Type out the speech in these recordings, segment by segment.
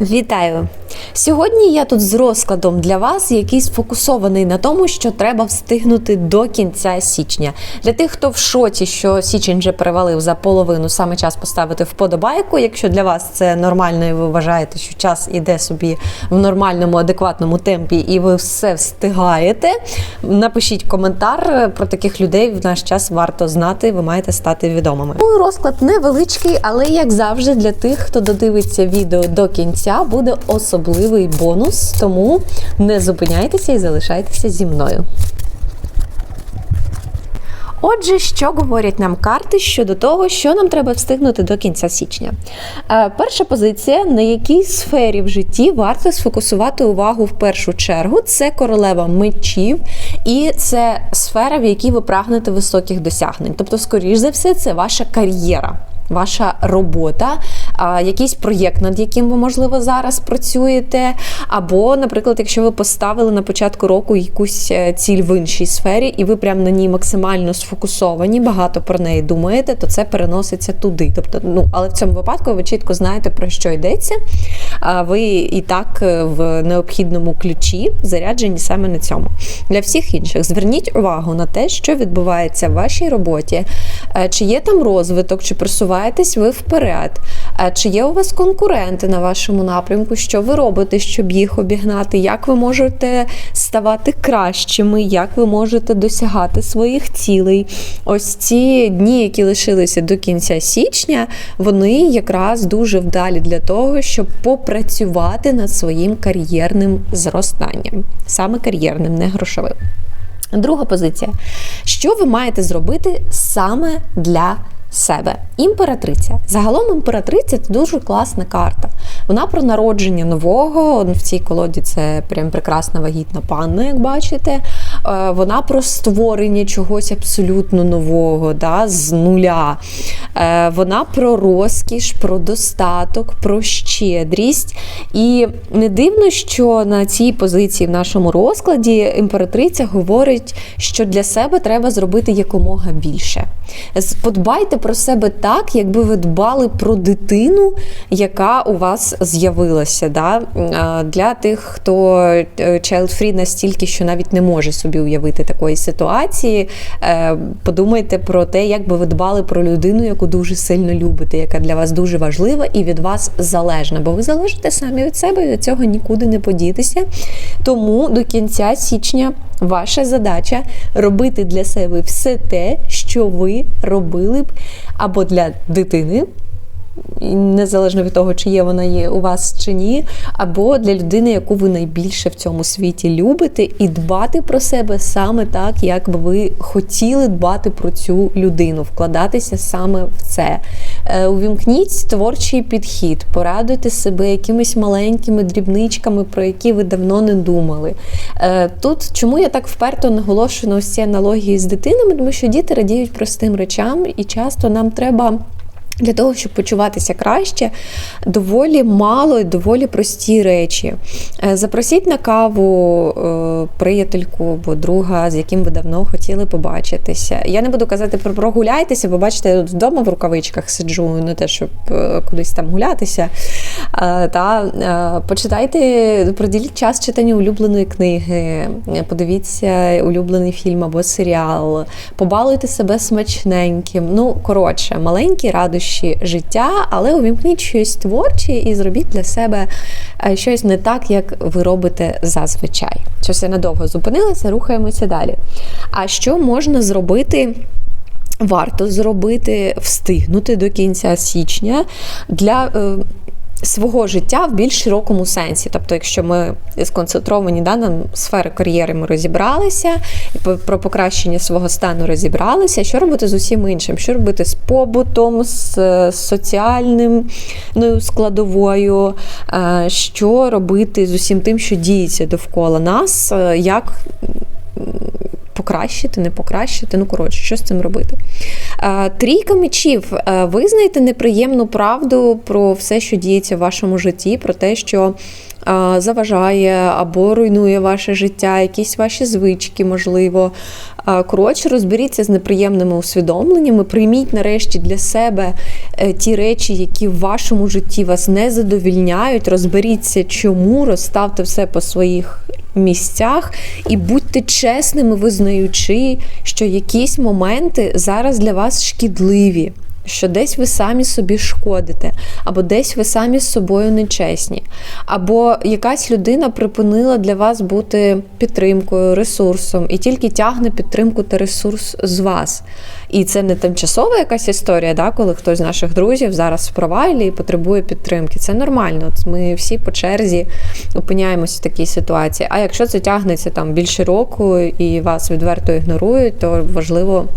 Вітаю! Сьогодні я тут з розкладом для вас, який сфокусований на тому, що треба встигнути до кінця січня. Для тих, хто в шоці, що січень вже перевалив за половину, саме час поставити вподобайку. Якщо для вас це нормально, і ви вважаєте, що час іде собі в нормальному, адекватному темпі, і ви все встигаєте. Напишіть коментар про таких людей в наш час варто знати. Ви маєте стати відомими. Ну, розклад невеличкий, але як завжди, для тих, хто додивиться відео до кінця, буде особливий бонус. Тому не зупиняйтеся і залишайтеся зі мною. Отже, що говорять нам карти щодо того, що нам треба встигнути до кінця січня? Е, перша позиція, на якій сфері в житті варто сфокусувати увагу в першу чергу, це королева мечів, і це сфера, в якій ви прагнете високих досягнень. Тобто, скоріш за все, це ваша кар'єра. Ваша робота, якийсь проєкт, над яким ви, можливо, зараз працюєте. Або, наприклад, якщо ви поставили на початку року якусь е, ціль в іншій сфері, і ви прямо на ній максимально сфокусовані, багато про неї думаєте, то це переноситься туди. Тобто, ну, але в цьому випадку ви чітко знаєте, про що йдеться. Ви і так е, в необхідному ключі заряджені саме на цьому. Для всіх інших зверніть увагу на те, що відбувається в вашій роботі, е, чи є там розвиток, чи просуваєтесь ви вперед. Е, Чи є у вас конкуренти на вашому напрямку? Що ви робите, щоб їх обігнати? Як ви можете ставати кращими? Як ви можете досягати своїх цілей? Ось ці дні, які лишилися до кінця січня, вони якраз дуже вдалі для того, щоб попрацювати над своїм кар'єрним зростанням, саме кар'єрним, не грошовим. Друга позиція. Що ви маєте зробити саме для себе? Імператриця. Загалом імператриця це дуже класна карта. Вона про народження нового. В цій колоді це прям прекрасна вагітна панна, як бачите. Е, Вона про створення чогось абсолютно нового, да, з нуля. Е, Вона про розкіш, про достаток, про щедрість. І не дивно, що на цій позиції в нашому розкладі імператриця говорить, що для себе треба зробити якомога більше. Подбайте про себе так, якби ви дбали про дитину, яка у вас з'явилася. Да? Для тих, хто е, child-free настільки, що навіть не може собі уявити такої ситуації, е, подумайте про те, як би ви дбали про людину, яку дуже сильно любите, яка для вас дуже важлива і від вас залежна. Бо ви залежите самі від себе, і від цього нікуди не подітися. Тому до кінця січня ваша задача робити для себе все те, що ви робили б або для дитини. Незалежно від того, чи є вона є у вас чи ні, або для людини, яку ви найбільше в цьому світі любите, і дбати про себе саме так, як би ви хотіли дбати про цю людину, вкладатися саме в це. Е, Увімкніть творчий підхід, порадуйте себе якимись маленькими дрібничками, про які ви давно не думали. Е, Тут чому я так вперто наголошую на ось аналогії з дитинами, тому що діти радіють простим речам, і часто нам треба. Для того, щоб почуватися краще, доволі мало і доволі прості речі. Е, Запросіть на каву е, приятельку або друга, з яким ви давно хотіли побачитися. Я не буду казати про прогуляйтеся, бо бачите, я тут вдома в рукавичках сиджу, не те, щоб е, кудись там гулятися. Та почитайте, приділіть час читанню улюбленої книги, подивіться улюблений фільм або серіал, побалуйте себе смачненьким. Ну, коротше, маленькі радощі життя, але увімкніть щось творче і зробіть для себе е, щось не так, як ви робите зазвичай. Щось я надовго зупинилася, рухаємося далі. А що можна зробити? Варто зробити, встигнути до кінця січня для е, свого життя в більш широкому сенсі. Тобто, якщо ми сконцентровані да, на сфери кар'єри, ми розібралися, про покращення свого стану розібралися, що робити з усім іншим? Що робити з побутом, з, е, соціальним ну, складовою, е, що робити з усім тим, що діється довкола нас, е, як покращити, не покращити. Ну, коротше, що з цим робити? Трійка мечів. Визнайте неприємну правду про все, що діється в вашому житті, про те, що заважає або руйнує ваше життя, якісь ваші звички, можливо. Коротше, розберіться з неприємними усвідомленнями, прийміть нарешті для себе е, ті речі, які в вашому житті вас не задовільняють. Розберіться, чому, розставте все по своїх місцях і будьте чесними, визнаючи, що якісь моменти зараз для вас шкідливі що десь ви самі собі шкодите, або десь ви самі з собою нечесні, або якась людина припинила для вас бути підтримкою, ресурсом, і тільки тягне підтримку та ресурс з вас. І це не тимчасова якась історія, да, коли хтось з наших друзів зараз в провалі і потребує підтримки. Це нормально. От Ми всі по черзі опиняємося в такій ситуації. А якщо це тягнеться там більше року і вас відверто ігнорують, то важливо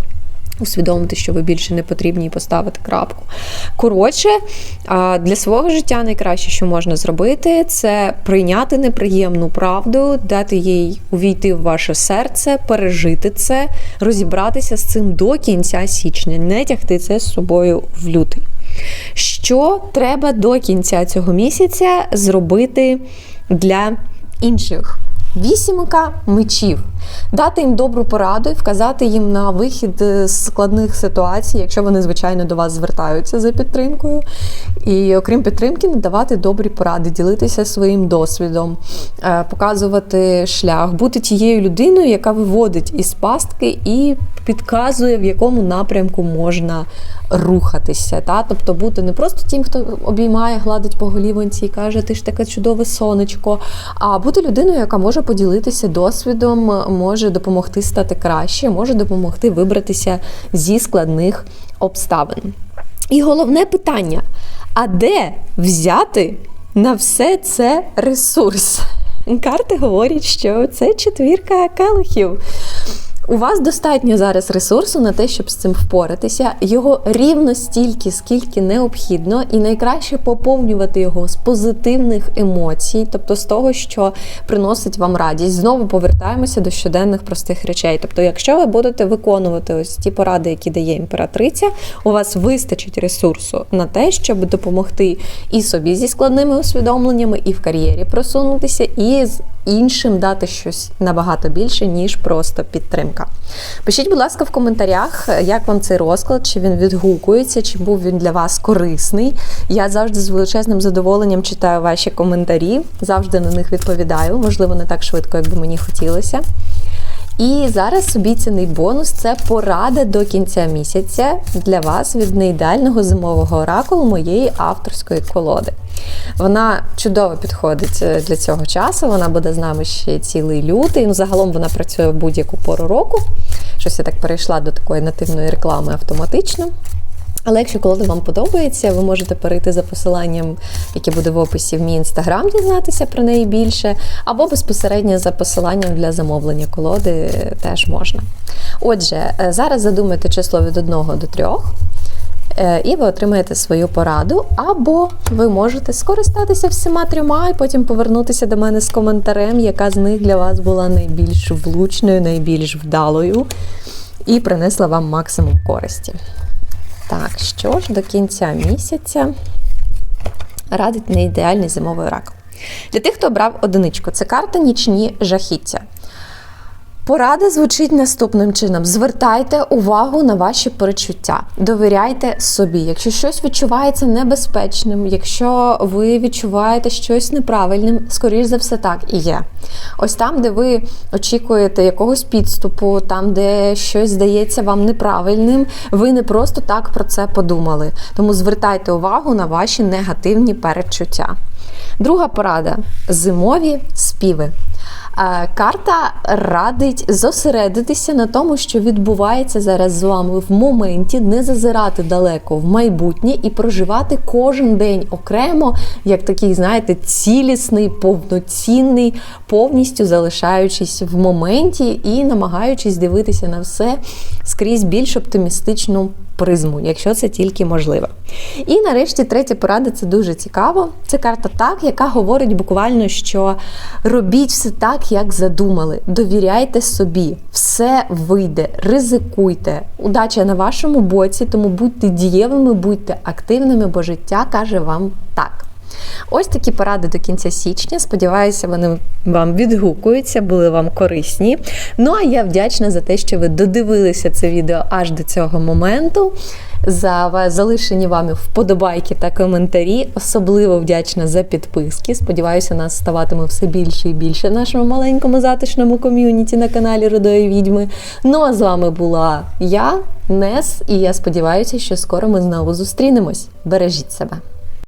усвідомити, що ви більше не потрібні і поставити крапку. Коротше, для свого життя найкраще, що можна зробити, це прийняти неприємну правду, дати їй увійти в ваше серце, пережити це, розібратися з цим до кінця січня, не тягти це з собою в лютий. Що треба до кінця цього місяця зробити для інших? Вісімка мечів. Дати їм добру пораду і вказати їм на вихід з складних ситуацій, якщо вони, звичайно, до вас звертаються за підтримкою. І окрім підтримки, надавати добрі поради, ділитися своїм досвідом, е, показувати шлях, бути тією людиною, яка виводить із пастки і підказує, в якому напрямку можна рухатися. Та? Тобто бути не просто тим, хто обіймає, гладить по голівонці і каже, ти ж таке чудове сонечко, а бути людиною, яка може поділитися досвідом, може допомогти стати краще, може допомогти вибратися зі складних обставин. І головне питання: а де взяти на все це ресурс? Карти говорять, що це четвірка келихів. У вас достатньо зараз ресурсу на те, щоб з цим впоратися. Його рівно стільки, скільки необхідно, і найкраще поповнювати його з позитивних емоцій, тобто з того, що приносить вам радість. Знову повертаємося до щоденних простих речей. Тобто, якщо ви будете виконувати ось ті поради, які дає імператриця, у вас вистачить ресурсу на те, щоб допомогти і собі зі складними усвідомленнями, і в кар'єрі просунутися, і з іншим дати щось набагато більше, ніж просто підтримка. Пишіть, будь ласка, в коментарях, як вам цей розклад, чи він відгукується, чи був він для вас корисний. Я завжди з величезним задоволенням читаю ваші коментарі, завжди на них відповідаю, можливо, не так швидко, як би мені хотілося. І зараз обіцяний бонус це порада до кінця місяця для вас від неідеального зимового оракулу моєї авторської колоди. Вона чудово підходить е, для цього часу. Вона буде з нами ще цілий лютий. Ну, загалом вона працює в будь-яку пору року. Щось я так перейшла до такої нативної реклами автоматично. Але якщо колода вам подобається, ви можете перейти за посиланням, яке буде в описі в мій інстаграм, дізнатися про неї більше, або безпосередньо за посиланням для замовлення колоди теж можна. Отже, е, зараз задумайте число від 1 до 3. Е, і ви отримаєте свою пораду, або ви можете скористатися всіма трьома і потім повернутися до мене з коментарем, яка з них для вас була найбільш влучною, найбільш вдалою, і принесла вам максимум користі. Так, що ж до кінця місяця радить неідеальний зимовий рак. Для тих, хто обрав одиничку, це карта нічні жахіття. Порада звучить наступним чином: звертайте увагу на ваші перечуття, довіряйте собі. Якщо щось відчувається небезпечним, якщо ви відчуваєте щось неправильним, скоріш за все так і є. Ось там, де ви очікуєте якогось підступу, там, де щось здається вам неправильним, ви не просто так про це подумали. Тому звертайте увагу на ваші негативні перечуття. Друга порада зимові співи. Карта радить зосередитися на тому, що відбувається зараз з вами в моменті, не зазирати далеко в майбутнє і проживати кожен день окремо, як такий, знаєте, цілісний, повноцінний, повністю залишаючись в моменті і намагаючись дивитися на все скрізь більш оптимістичну призму, якщо це тільки можливо. І нарешті третя порада це дуже цікаво. Це карта так, яка говорить буквально, що робіть все так, як задумали. Довіряйте собі, все вийде, ризикуйте. Удача на вашому боці, тому будьте дієвими, будьте активними, бо життя каже вам так. Ось такі поради до кінця січня. Сподіваюся, вони вам відгукуються, були вам корисні. Ну а я вдячна за те, що ви додивилися це відео аж до цього моменту. За залишені вами вподобайки та коментарі. Особливо вдячна за підписки. Сподіваюся, нас ставатиме все більше і більше в нашому маленькому затишному ком'юніті на каналі Рудої Відьми. Ну а з вами була я, Нес, і я сподіваюся, що скоро ми знову зустрінемось. Бережіть себе.